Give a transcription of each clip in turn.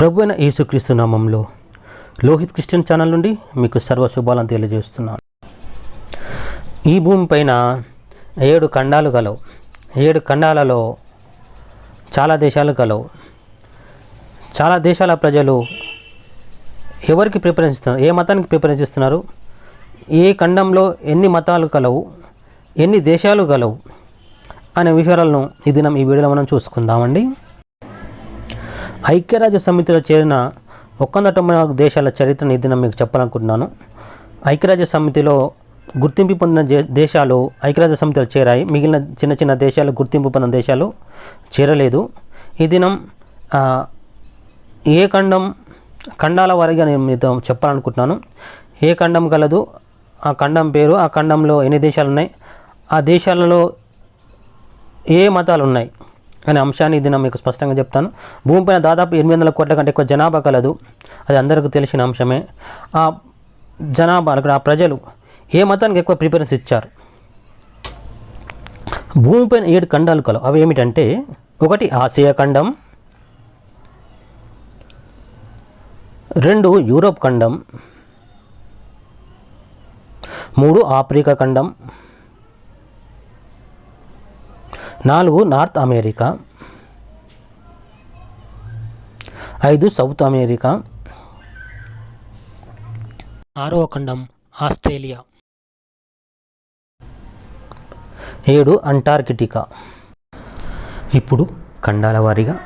ప్రభు అయిన యేసుక్రీస్తు నామంలో లోహిత్ క్రిస్టియన్ ఛానల్ నుండి మీకు సర్వ శుభాలను తెలియజేస్తున్నాను. ఈ భూమిపైన ఏడు ఖండాలు కలవు ఏడు ఖండాలలో చాలా దేశాలు కలవు చాలా దేశాల ప్రజలు ఎవరికి ప్రిఫరెన్స్ ఇస్తున్నారు ఏ మతానికి ప్రిఫరెన్స్ ఇస్తున్నారు ఏ ఖండంలో ఎన్ని మతాలు కలవు ఎన్ని దేశాలు కలవు అనే విషయాలను ఈ దినం ఈ వీడియోలో మనం చూసుకుందామండి. ఐక్యరాజ్య సమితిలో చేరిన ఒక తొంభై నాలుగు దేశాల చరిత్రను ఇది దినం మీకు చెప్పాలనుకుంటున్నాను. ఐక్యరాజ్య సమితిలో గుర్తింపు పొందిన దే- దేశాలు ఐక్యరాజ్య సమితిలో చేరాయి. మిగిలిన చిన్న చిన్న దేశాలు గుర్తింపు పొందిన దేశాలు చేరలేదు. ఈ దినం ఏ ఖండం ఖండాల వారిగా నేను మీతో చెప్పాలనుకుంటున్నాను. ఏ ఖండం కలదు ఆ ఖండం పేరు ఆ ఖండంలో ఎన్ని దేశాలు ఉన్నాయి ఆ దేశాలలో ఏ మతాలు ఉన్నాయి అనే అంశాన్ని ఇది నేను మీకు స్పష్టంగా చెప్తాను. భూమిపైన దాదాపు ఎనిమిది వందల కోట్ల కంటే ఎక్కువ జనాభా కలదు. అది అందరికీ తెలిసిన అంశమే. ఆ జనాభా అక్కడ ఆ ప్రజలు ఏ మతానికి ఎక్కువ ప్రిఫరెన్స్ ఇచ్చారు? భూమిపైన ఏడు ఖండాలు కలవు. అవి ఏమిటంటే ఒకటి ఆసియా ఖండం రెండు యూరోప్ ఖండం మూడు ఆఫ్రికా ఖండం నాలుగు నార్త్ అమెరికా. ఐదు సౌత్ అమెరికా. ఆరవ ఖండం ఆస్ట్రేలియా. ఏడు అంటార్కిటికా. ఇప్పుడు ఖండాల వారీగా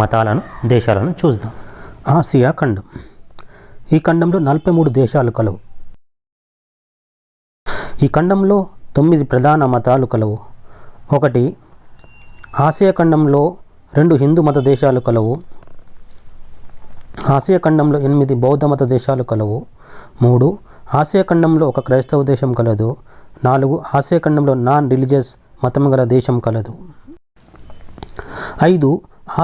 మతాలను దేశాలను చూద్దాం. ఆసియా ఖండం. ఈ ఖండంలో నలభై మూడు దేశాలు కలవు. ఈ ఖండంలో తొమ్మిది ప్రధాన మతాలు కలవు. ఒకటి ఆసియా ఖండంలో రెండు హిందూ మత దేశాలు కలవు. ఆసియా ఖండంలో ఎనిమిది బౌద్ధ మత దేశాలు కలవు. మూడు ఆసియా ఖండంలో ఒక క్రైస్తవ దేశం కలదు. నాలుగు ఆసియా ఖండంలో నాన్ రిలీజియస్ మతం గల దేశం కలదు. ఐదు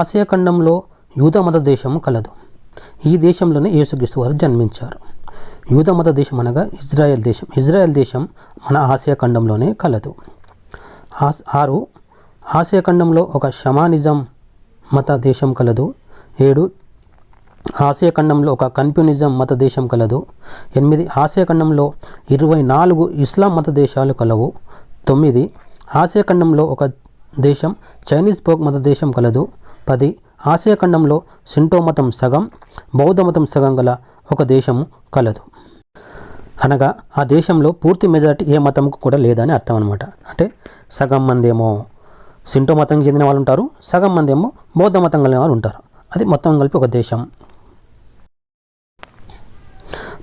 ఆసియా ఖండంలో యూద మత దేశం కలదు. ఈ దేశంలోనే యేసుక్రీస్తు వారు జన్మించారు. యూద మత దేశం అనగా ఇజ్రాయెల్ దేశం. ఇజ్రాయెల్ దేశం మన ఆసియా ఖండంలోనే కలదు ఆరు ఆసియా ఖండంలో ఒక షమానిజం మత దేశం కలదు. ఏడు ఆసియా ఖండంలో ఒక కన్ఫ్యూనిజం మత దేశం కలదు. ఎనిమిది ఆసియా ఖండంలో ఇరవై నాలుగు ఇస్లాం మత దేశాలు కలవు. తొమ్మిది ఆసియా ఖండంలో ఒక దేశం చైనీస్ పోక్ మత దేశం కలదు. పది ఆసియా ఖండంలో సింటో మతం సగం బౌద్ధ మతం సగం గల ఒక దేశము కలదు. అనగా ఆ దేశంలో పూర్తి మెజారిటీ ఏ మతంకు కూడా లేదని అర్థం అనమాట అంటే సగం మందేమో సింటో మతానికి చెందిన వాళ్ళు ఉంటారు సగం మంది ఏమో బౌద్ధ మతం కలిగిన వాళ్ళు ఉంటారు అది మొత్తం కలిపి ఒక దేశం.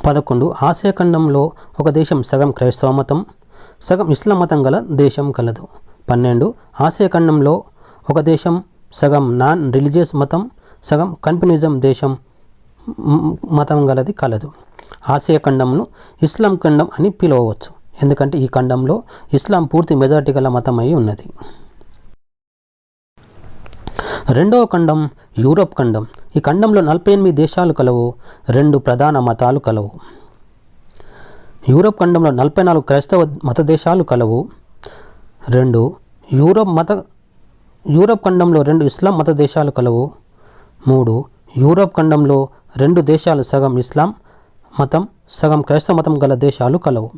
పదకొండు. ఆసియా ఖండంలో ఒక దేశం సగం క్రైస్తవ మతం సగం ఇస్లాం మతం గల దేశం కలదు. పన్నెండు. ఆసియా ఖండంలో ఒక దేశం సగం నాన్ రిలీజియస్ మతం సగం కన్ఫ్యూనిజం దేశం మతం గలది కలదు. ఆసియా ఖండంను ఇస్లాం ఖండం అని పిలవవచ్చు. ఎందుకంటే ఈ ఖండంలో ఇస్లాం పూర్తి మెజారిటీ గల మతం అయి ఉన్నది. రెండవ ఖండం యూరోప్ ఖండం. ఈ ఖండంలో నలభై ఎనిమిది దేశాలు కలవు రెండు ప్రధాన మతాలు కలవు. యూరోప్ ఖండంలో నలభై నాలుగు క్రైస్తవ మత దేశాలు కలవు. రెండు యూరోప్ మత యూరోప్ ఖండంలో రెండు ఇస్లాం మత దేశాలు కలవు. మూడు యూరోప్ ఖండంలో రెండు దేశాలు సగం ఇస్లాం మతం సగం క్రైస్తవ మతం గల దేశాలు కలవు.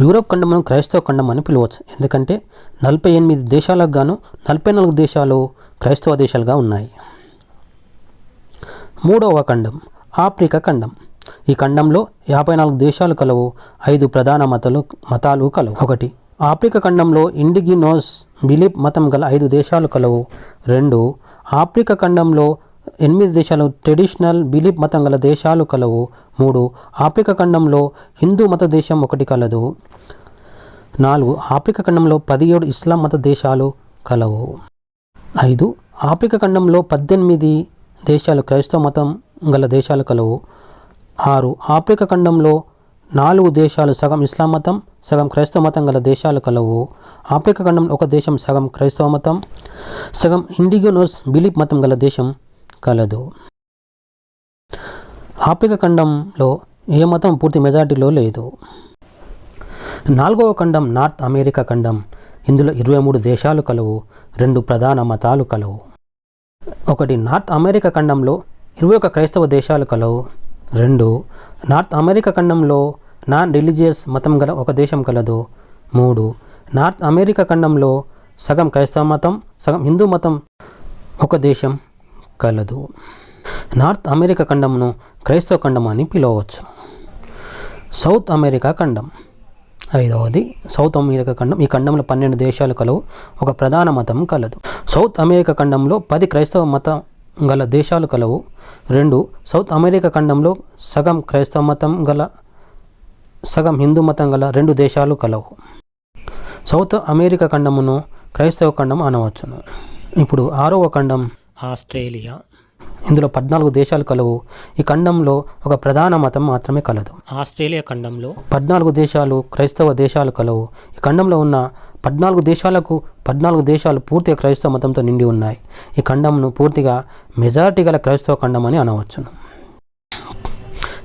యూరోప్ ఖండమును క్రైస్తవ ఖండం అని పిలవచ్చు. ఎందుకంటే నలభై ఎనిమిది దేశాలకు గాను నలభై నాలుగు దేశాలు క్రైస్తవ దేశాలుగా ఉన్నాయి. మూడవ ఖండం ఆఫ్రికా ఖండం. ఈ ఖండంలో యాభై నాలుగు దేశాలు కలవు ఐదు ప్రధాన మతాలు మతాలు కలవు. ఒకటి ఆఫ్రికా ఖండంలో ఇండిగినోస్ బిలీప్ మతం గల ఐదు దేశాలు కలవు. రెండు ఆఫ్రికా ఖండంలో ఎనిమిది దేశాలు ట్రెడిషనల్ బిలీప్ మతం గల దేశాలు కలవు. మూడు ఆఫ్రికా ఖండంలో హిందూ మత దేశం ఒకటి కలదు. నాలుగు ఆఫ్రికా ఖండంలో పదిహేడు ఇస్లాం మత దేశాలు కలవు. ఐదు ఆఫ్రికా ఖండంలో పద్దెనిమిది దేశాలు క్రైస్తవ మతం గల దేశాలు కలవు. ఆరు ఆఫ్రికా ఖండంలో నాలుగు దేశాలు సగం ఇస్లాం మతం సగం క్రైస్తవ మతం గల దేశాలు కలవు. ఆఫ్రికా ఖండంలో ఒక దేశం సగం క్రైస్తవ మతం సగం ఇండిగోనోస్ బిలీప్ మతం గల దేశం కలదు. ఆఫ్రికా ఖండంలో ఏ మతం పూర్తి మెజార్టీలో లేదు. నాలుగవ ఖండం నార్త్ అమెరికా ఖండం. ఇందులో ఇరవై మూడు దేశాలు కలవు రెండు ప్రధాన మతాలు కలవు. ఒకటి నార్త్ అమెరికా ఖండంలో ఇరవై ఒక క్రైస్తవ దేశాలు కలవు రెండు నార్త్ అమెరికా ఖండంలో నాన్ రిలీజియస్ మతం గల ఒక దేశం కలదు మూడు నార్త్ అమెరికా ఖండంలో సగం క్రైస్తవ మతం సగం హిందూ మతం ఒక దేశం. కలదు. నార్త్ అమెరికా ఖండంను క్రైస్తవ ఖండం అని పిలవచ్చు. సౌత్ అమెరికా ఖండం. ఐదవది సౌత్ అమెరికా ఖండం ఈ ఖండంలో పన్నెండు దేశాలు కలవు ఒక ప్రధాన మతం కలదు. సౌత్ అమెరికా ఖండంలో పది క్రైస్తవ మతం గల దేశాలు కలవు. రెండు సౌత్ అమెరికా ఖండంలో సగం క్రైస్తవ మతం గల సగం హిందూ మతం గల రెండు దేశాలు కలవు. సౌత్ అమెరికా ఖండమును క్రైస్తవ ఖండం అనవచ్చును. ఇప్పుడు ఆరవ ఖండం. ఆస్ట్రేలియా. ఇందులో పద్నాలుగు దేశాలు కలవు. ఈ ఖండంలో ఒక ప్రధాన మతం మాత్రమే కలదు. ఆస్ట్రేలియా ఖండంలో? పద్నాలుగు దేశాలు క్రైస్తవ దేశాలు కలవు. ఈ ఖండంలో ఉన్న పద్నాలుగు దేశాలకు పద్నాలుగు దేశాలు పూర్తిగా క్రైస్తవ మతంతో నిండి ఉన్నాయి. ఈ ఖండంను పూర్తిగా మెజారిటీ గల క్రైస్తవ ఖండం అని అనవచ్చును.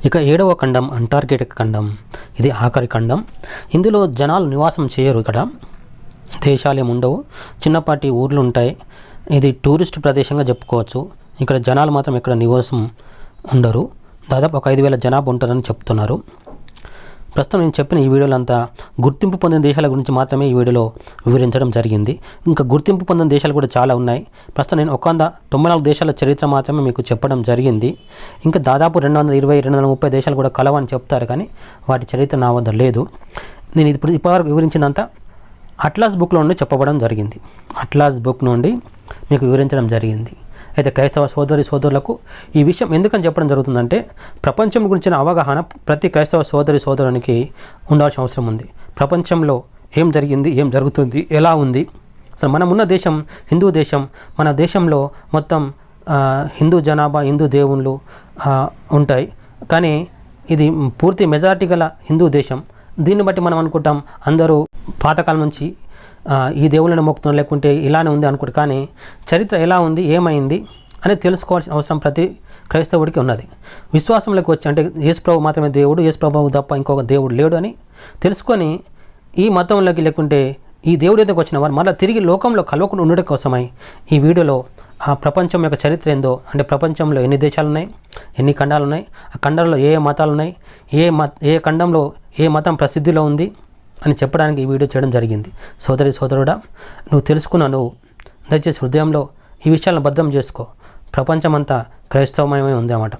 ఇక ఏడవ ఖండం అంటార్కిటిక్ ఖండం. ఇది ఆఖరి ఖండం. ఇందులో జనాలు నివాసం చేయరు ఇక్కడ. దేశాలు ఏమి ఉండవు. చిన్నపాటి ఊర్లు ఉంటాయి. ఇది టూరిస్ట్ ప్రదేశంగా చెప్పుకోవచ్చు. ఇక్కడ జనాలు మాత్రం ఇక్కడ నివాసం ఉండరు. దాదాపు ఒక ఐదు వేల జనాభా ఉంటారని చెప్తున్నారు. ప్రస్తుతం నేను చెప్పిన ఈ వీడియోలో అంతా గుర్తింపు పొందిన దేశాల గురించి మాత్రమే ఈ వీడియోలో వివరించడం జరిగింది. ఇంకా గుర్తింపు పొందిన దేశాలు కూడా చాలా ఉన్నాయి. ప్రస్తుతం నేను ఒక వంద తొంభై నాలుగు దేశాల చరిత్ర మాత్రమే మీకు చెప్పడం జరిగింది. ఇంకా దాదాపు రెండు వందల ఇరవై రెండు వందల ముప్పై దేశాలు కూడా కలవని చెప్తారు కానీ వాటి చరిత్ర నా వద్ద లేదు. నేను ఇప్పుడు ఇప్పటివరకు వివరించినంత అట్లాస్ బుక్లో నుండి చెప్పబడడం జరిగింది. అట్లాస్ బుక్ నుండి మీకు వివరించడం జరిగింది. అయితే క్రైస్తవ సోదరి సోదరులకు ఈ విషయం ఎందుకని చెప్పడం జరుగుతుందంటే ప్రపంచం గురించిన అవగాహన ప్రతి క్రైస్తవ సోదరి సోదరునికి ఉండాల్సిన అవసరం ఉంది. ప్రపంచంలో ఏం జరిగింది ఏం జరుగుతుంది ఎలా ఉంది? అసలు మనం ఉన్న దేశం హిందూ దేశం మన దేశంలో మొత్తం హిందూ జనాభా హిందూ దేవుళ్ళు ఉంటాయి. కానీ ఇది పూర్తి మెజారిటీ గల హిందూ దేశం. దీన్ని బట్టి మనం అనుకుంటాం అందరూ పాతకాలం నుంచి ఈ దేవుళ్ళని మొక్కుతాం లేకుంటే ఇలానే ఉంది అనుకోడు కానీ చరిత్ర ఎలా ఉంది ఏమైంది అని తెలుసుకోవాల్సిన అవసరం ప్రతి క్రైస్తవుడికి ఉన్నది. విశ్వాసంలోకి వచ్చి అంటే యేసుప్రభు మాత్రమే దేవుడు యేసుప్రభు తప్ప ఇంకొక దేవుడు లేడు అని తెలుసుకొని ఈ మతంలోకి లేకుంటే ఈ దేవుడి దగ్గరకు వచ్చిన వారు మళ్ళీ తిరిగి లోకంలో కలవకుండా ఉండడం కోసమై ఈ వీడియోలో ఆ ప్రపంచం యొక్క చరిత్ర ఏందో అంటే ప్రపంచంలో ఎన్ని దేశాలు ఉన్నాయి ఎన్ని ఖండాలు ఉన్నాయి ఆ ఖండాల్లో ఏ ఏ మతాలు ఉన్నాయి ఏ మత ఏ ఖండంలో ఏ మతం ప్రసిద్ధిలో ఉంది అని చెప్పడానికి ఈ వీడియో చేయడం జరిగింది. సోదరి సోదరుడా నువ్వు తెలుసుకున్నా నువ్వు దయచేసి హృదయంలో ఈ విషయాలను బద్దం చేసుకో. ప్రపంచమంతా క్రైస్తవమయమై ఉంది అన్నమాట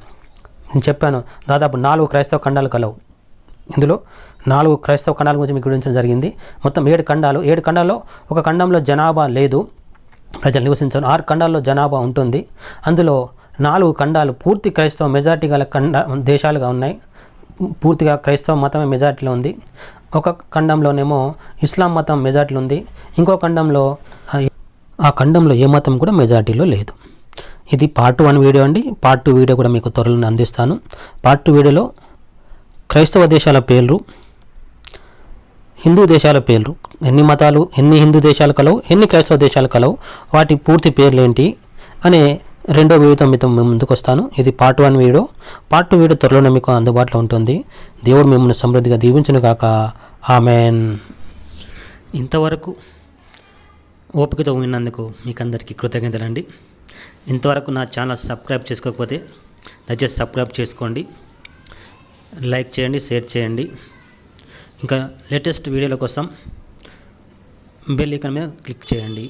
నేను చెప్పాను దాదాపు నాలుగు క్రైస్తవ ఖండాలు కలవు. ఇందులో నాలుగు క్రైస్తవ ఖండాల గురించి మీకు వివరించడం జరిగింది. మొత్తం ఏడు ఖండాలు. ఏడు ఖండాల్లో ఒక ఖండంలో జనాభా లేదు. ప్రజలు నివసించారు. ఆరు ఖండాల్లో జనాభా ఉంటుంది. అందులో నాలుగు ఖండాలు పూర్తి క్రైస్తవ మెజారిటీ గల ఖండ దేశాలుగా ఉన్నాయి. పూర్తిగా క్రైస్తవ మతమే మెజార్టీలో ఉంది. ఒక ఖండంలోనేమో ఇస్లాం మతం మెజార్టీలో ఉంది. ఇంకో ఖండంలో ఆ, ఖండంలో ఏ మతం కూడా మెజార్టీలో లేదు. ఇది పార్ట్ వన్ వీడియో అండి. పార్ట్ టూ వీడియో కూడా మీకు త్వరలో అందిస్తాను. పార్ట్ టూ వీడియోలో క్రైస్తవ దేశాల పేర్లు హిందూ దేశాల పేర్లు ఎన్ని మతాలు ఎన్ని హిందూ దేశాలు కలవు ఎన్ని క్రైస్తవ దేశాలు కలవు వాటి పూర్తి పేర్లు ఏంటి అనే రెండో వీడియోతో మీతో మేము ముందుకు వస్తాను. ఇది part one video. Part two video త్వరలోనే మీకు అందుబాటులో ఉంటుంది. దేవుడు మిమ్మల్ని సమృద్ధిగా దీవించను కాక ఆమెన్. ఇంతవరకు ఓపికతో విన్నందుకు మీకు అందరికీ కృతజ్ఞతలండి ఇంతవరకు నా ఛానల్ సబ్స్క్రైబ్ చేసుకోకపోతే దయచేసి సబ్స్క్రైబ్ చేసుకోండి. లైక్ చేయండి షేర్ చేయండి. ఇంకా లేటెస్ట్ వీడియోల కోసం బెల్ ఐకాన్ మీద క్లిక్ చేయండి.